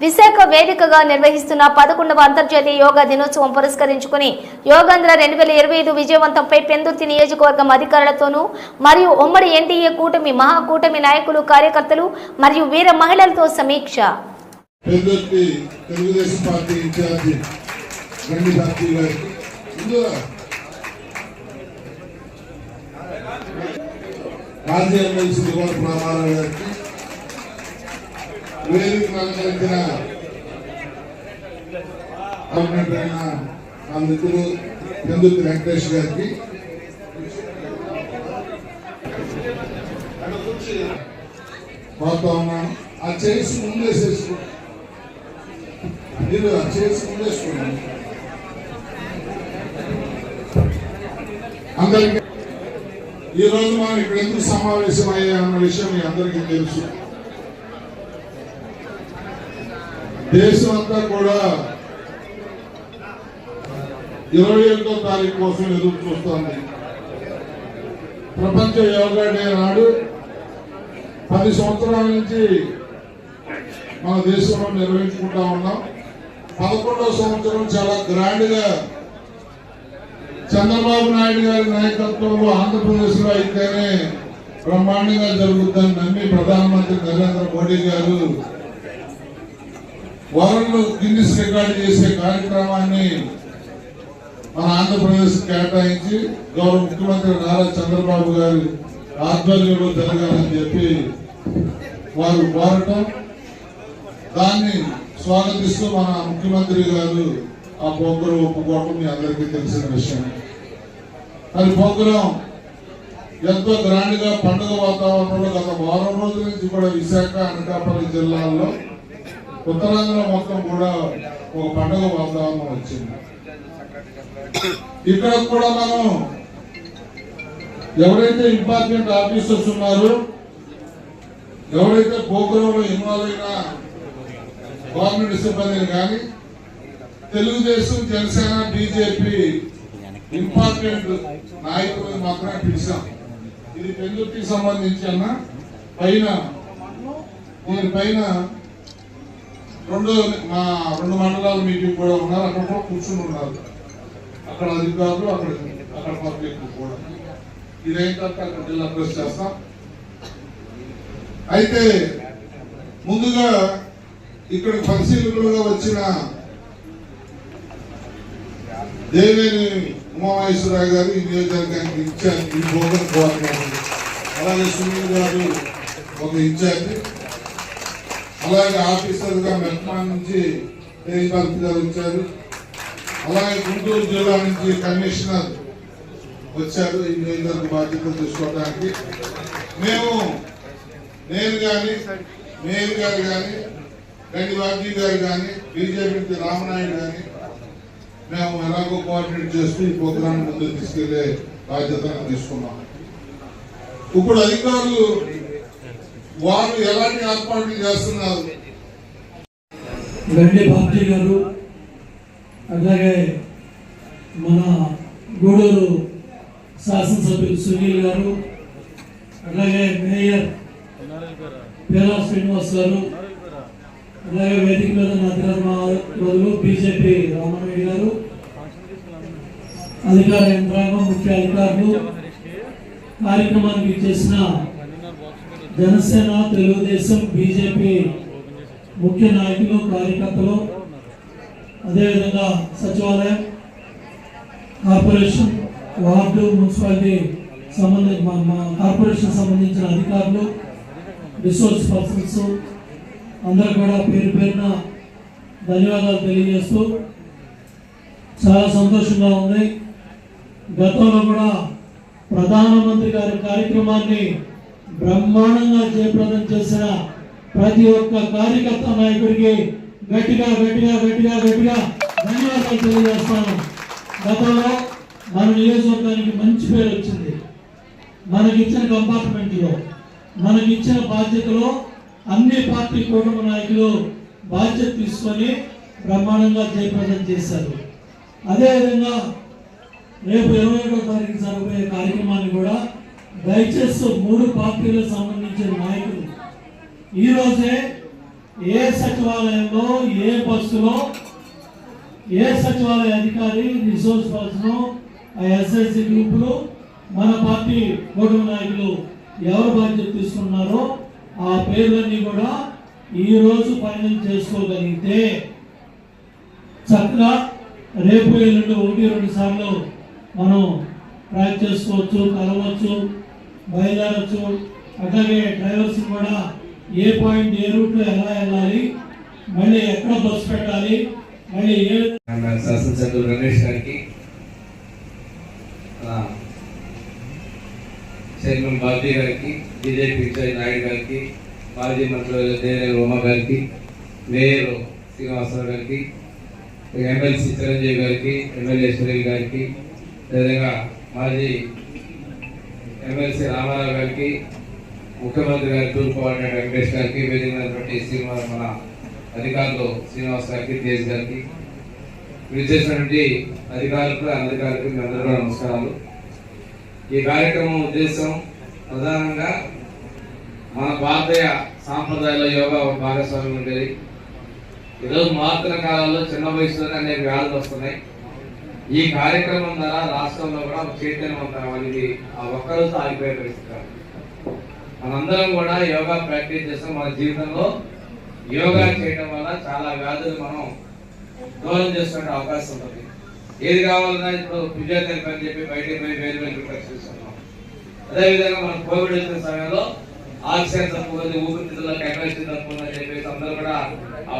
విశాఖ వేదికగా నిర్వహిస్తున్న పదకొండవ అంతర్జాతీయ యోగా దినోత్సవం పురస్కరించుకుని యోగాంధ్ర రెండు వేల ఇరవై ఐదు విజయవంతంపై పెందుర్తి నియోజకవర్గం అధికారులతోనూ మరియు ఉమ్మడి ఎన్డీఏ కూటమి మహాకూటమి నాయకులు కార్యకర్తలు మరియు వీర మహిళలతో సమీక్ష. పెద్దొత్తి తెలుగుదేశం గండి పార్టీ గారికి ముందుగా మాజీ ఎమ్మెల్సీ దిగువ రామారావు గారికి వేదిక అలంకరించిన గవర్నమెంట్ మిత్రులు పెందుర్తి వెంకటేష్ గారికి? పోతా ఉన్నాను. ఆ చేసి ముందేసేసుకో మీరు ఆ చేసి ముందేసుకోండి అందరికీ ఈరోజు మనం ఇక్కడ ఎందుకు సమావేశం అయ్యామన్న విషయం మీ అందరికీ తెలుసు. దేశం అంతా కూడా ఇరవై ఎనిమిదో తారీఖు కోసం ఎదురు చూస్తోంది. ప్రపంచ యోగా డే నాడు పది సంవత్సరాల నుంచి మన దేశంలో నిర్వహించుకుంటా ఉన్నాం. పదకొండవ సంవత్సరం చాలా గ్రాండ్గా చంద్రబాబు నాయుడు గారి నాయకత్వంలో ఆంధ్రప్రదేశ్లో అయితేనే బ్రహ్మాండంగా జరుగుతుందని నమ్మి ప్రధానమంత్రి నరేంద్ర మోడీ గారు వరల్డ్ గిన్నిస్ రికార్డు చేసే కార్యక్రమాన్ని మన ఆంధ్రప్రదేశ్ కేటాయించి గౌరవ ముఖ్యమంత్రి నారా చంద్రబాబు గారి ఆధ్వర్యంలో జరగాలని చెప్పి వారు కోరటం. దాన్ని స్వాగతిస్తూ మన ముఖ్యమంత్రి గారు ఆ ప్రోగ్రాం ఒప్పుకోవటం మీ అందరికీ తెలిసిన విషయం. మరి ప్రోగ్రాం ఎంతో గ్రాండ్గా పండుగ వాతావరణంలో గత వారం రోజుల నుంచి కూడా విశాఖ అనకాపల్లి జిల్లాల్లో ఉత్తరాంధ్ర మొత్తం కూడా ఒక పండుగ వాతావరణం వచ్చింది. ఇక్కడ కూడా మనం ఎవరైతే ఇంపార్టెంట్ ఆఫీసర్స్ ఉన్నారో ఎవరైతే ప్రోగ్రాంలో ఇన్వాల్వ్ అయిన గవర్నమెంట్ సిబ్బందిని కానీ తెలుగుదేశం జనసేన బీజేపీ ఇంపార్టెంట్ నాయకులను మాత్రమే పిలిచాం. ఇది పెందుకి సంబంధించి అన్న పైన దీనిపైన రెండు మా రెండు మండలాల మీటింగ్ కూడా ఉన్నారు. అక్కడ కూడా కూర్చుని ఉన్నారు. అక్కడ అధికారులు అక్కడ అక్కడ పబ్లిక్ కూడా. ఇదైన తర్వాత అక్కడ జిల్లా ప్రెస్ చేస్తాం. అయితే ముందుగా ఇక్కడ పరిశీలకులుగా వచ్చిన దేవేని ఉమామహేశ్వరరావు గారు ఈ నియోజకవర్గానికి ఇన్ఛార్జ్ ఈ భోగన్ కోఆర్డినేటర్. అలాగే సునీల్ గారు ఒక ఇన్ఛార్జ్. అలాగే ఆఫీసర్గా మెట్మాన్ నుంచి తేజభక్తి గారు వచ్చారు. అలాగే గుంటూరు జిల్లా నుంచి కమిషనర్ వచ్చారు. ఈ బాధ్యతలు తీసుకోవడానికి. మేము నేను కానీ మేయర్ గారు కానీ గండి బాబ్జీ గారు కానీ బీజేపీ రామనాయుడు కానీ మేము ఎలాగో కోఆర్డినేట్ చేస్తూ ఈ ప్రోగ్రాం ముందుకు తీసుకెళ్ళే బాధ్యతను తీసుకున్నాం. ఇప్పుడు అధికారులు వారు ఎలాంటి ఏర్పాట్లు చేస్తున్నారు? గండి బాబ్జీ గారు అలాగే మన గూడూరు శాసనసభ్యులు సునీల్ గారు అలాగే మేయర్ పేరా శ్రీనివాస్ గారు అలాగే వేదిక మీద నదిరాజు బీజేపీ రామారెడ్డి గారు అధికార యంత్రాంగం ముఖ్య అధికారులు కార్యక్రమానికి చేసిన జనసేన తెలుగుదేశం బీజేపీ ముఖ్య నాయకులు కార్యకర్తలు అదేవిధంగా సచివాలయం కార్పొరేషన్ వార్డు మున్సిపాలిటీ సంబంధించి మా కార్పొరేషన్ సంబంధించిన అధికారులు రిసోర్స్ పర్సన్స్ అందరూ కూడా పేరు పేరున ధన్యవాదాలు తెలియజేస్తూ చాలా సంతోషంగా ఉంది. గతంలో కూడా ప్రధానమంత్రి గారి కార్యక్రమాన్ని బ్రహ్మాండంగా జయప్రదం చేసిన ప్రతి ఒక్క కార్యకర్త నాయకుడికి గట్టిగా గట్టిగా గట్టిగా గట్టిగా ధన్యవాదాలు తెలియజేస్తాను. గతంలో మన నియోజకవర్గానికి మంచి పేరు వచ్చింది. మనకి ఇచ్చిన కంపార్ట్మెంట్లో మనకి ఇచ్చిన బాధ్యతలో అన్ని పార్టీ కుటుంబ నాయకులు బాధ్యత తీసుకొని బ్రహ్మాండంగా జయప్రదం చేశారు. అదేవిధంగా రేపు ఇరవై ఒకటో తారీఖు జరగబోయే కార్యక్రమాన్ని కూడా దయచేసి మూడు పార్టీలకు సంబంధించిన నాయకులు ఈరోజే ఏ సచివాలయంలో ఏ బస్సులో ఏ సచివాలయ అధికారి రిసోర్స్ పర్సన్ ఎస్ఎస్సి గ్రూపులు మన పార్టీ కూటమి నాయకులు ఎవరు బాధ్యత తీసుకున్నారో ఆ పేర్లన్నీ కూడా ఈ రోజు ఫైనల్ చేసుకోగలిగితే చక్కగా రేపు ఎల్లుండి ఒకటి రెండు సార్లు మనం ట్రాక్ చేసుకోవచ్చు కలవచ్చు. బయలుదేరచ్చు. అట్లాగే డ్రైవర్స్ కూడా ఏ పాయింట్ ఏ రూట్లో ఎలా వెళ్ళాలి మళ్ళీ ఎక్కడ బస్సు పెట్టాలి మళ్ళీ ఏ శాసనసభ్యులు రమేష్ గారికి చైర్మన్ బాబీ గారికి బీజేపీ ఇన్ఛార్జ్ నాయుడు గారికి మాజీ మంత్రులు దేవేంద్ర ఉమా గారికి మేయర్ శ్రీనివాసరావు గారికి ఎమ్మెల్సీ చిరంజీవి గారికి ఎమ్మెల్యే సునీల్ గారికి అదేవిధంగా మాజీ ఎమ్మెల్సీ రామారావు గారికి ముఖ్యమంత్రి గారి తూర్పు వాడిన వెంకటేష్ గారికి వేదికైనటువంటి శ్రీనివాస్ మన అధికారులు శ్రీనివాస్ గారికి తేజ్ గారికి విచ్చేసినటువంటి అధికారులకు అనధికారులకు మీ అందరూ నమస్కారాలు. ఈ కార్యక్రమం ఉద్దేశం ప్రధానంగా మన భారతీయ సాంప్రదాయాల యోగా ఒక భాగస్వామ్యం ఉండేది ఈరోజు మారుతున్న కాలంలో చిన్న వయసులోనే అనేక వ్యాధులు వస్తున్నాయి. ఈ కార్యక్రమం ద్వారా రాష్ట్రంలో కూడా ఒక చైతన్యవంతం అనేది ఆ ఒక్కరోజు ఆగిపోయే పరిస్థితి కాదు. మనందరం కూడా యోగా ప్రాక్టీస్ చేస్తాం. మన జీవితంలో యోగా చేయడం వల్ల చాలా వ్యాధులు మనం దూరం చేసుకునే అవకాశం ఉంటుంది. ఏది కావాలన్నా ఇప్పుడు ఫిజియోథెరపీ అని చెప్పి బయటకు పోయి వేరు వేరు రిక్వెస్ట్ చేస్తున్నాం. అదేవిధంగా మనం కోవిడ్ వచ్చిన సమయంలో ఆక్సిజన్ తక్కువ ఉంది ఊపిరితిత్తుల్లో కెపాసిటీ తక్కువ ఉందని చెప్పేసి అందరూ కూడా ఆ